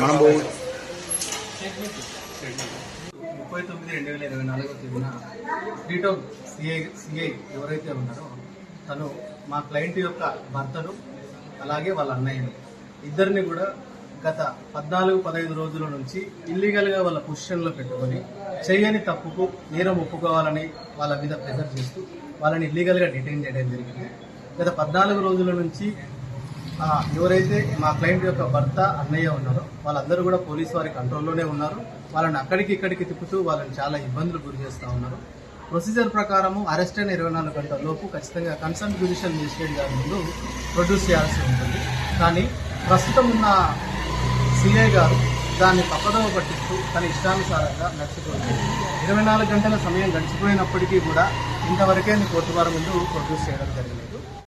మనం ముప్పై తొమ్మిది రెండు వేల ఇరవై నాలుగో తేదీన డీటో సిఐ సిఐ ఎవరైతే ఉన్నారో తను మా క్లయింట్ యొక్క భర్తను అలాగే వాళ్ళ అన్నయ్యను ఇద్దరిని కూడా గత పద్నాలుగు పదహైదు రోజుల నుంచి ఇల్లీగల్గా వాళ్ళ పొజిషన్లో పెట్టుకొని చేయని తప్పుకు నేరం ఒప్పుకోవాలని వాళ్ళ మీద ప్రెజర్ చేస్తూ వాళ్ళని ఇల్లీగల్గా డిటైన్ చేయడం జరిగింది. గత పద్నాలుగు రోజుల నుంచి ఎవరైతే మా క్లయింట్ యొక్క భర్త అన్నయ్య ఉన్నారో వాళ్ళందరూ కూడా పోలీస్ వారి కంట్రోల్లోనే ఉన్నారు. వాళ్ళని అక్కడికి ఇక్కడికి తిప్పుతూ వాళ్ళని చాలా ఇబ్బందులు గురి చేస్తూ ఉన్నారు. ప్రొసీజర్ ప్రకారము అరెస్ట్ అయిన ఇరవై నాలుగు గంటల లోపు ఖచ్చితంగా కన్సర్న్ జ్యుడిషియల్ మేజిస్ట్రేట్ గారి ముందు ప్రొడ్యూస్ చేయాల్సి ఉంటుంది. కానీ ప్రస్తుతం ఉన్న సిఐ గారు దాన్ని పక్కదోవ పట్టిస్తూ తన ఇష్టానుసారంగా నడుచుకోవచ్చు ఇరవై నాలుగు గంటల సమయం గడిచిపోయినప్పటికీ కూడా ఇంతవరకే కోర్టు వారి ముందు ప్రొడ్యూస్ చేయడం జరిగింది.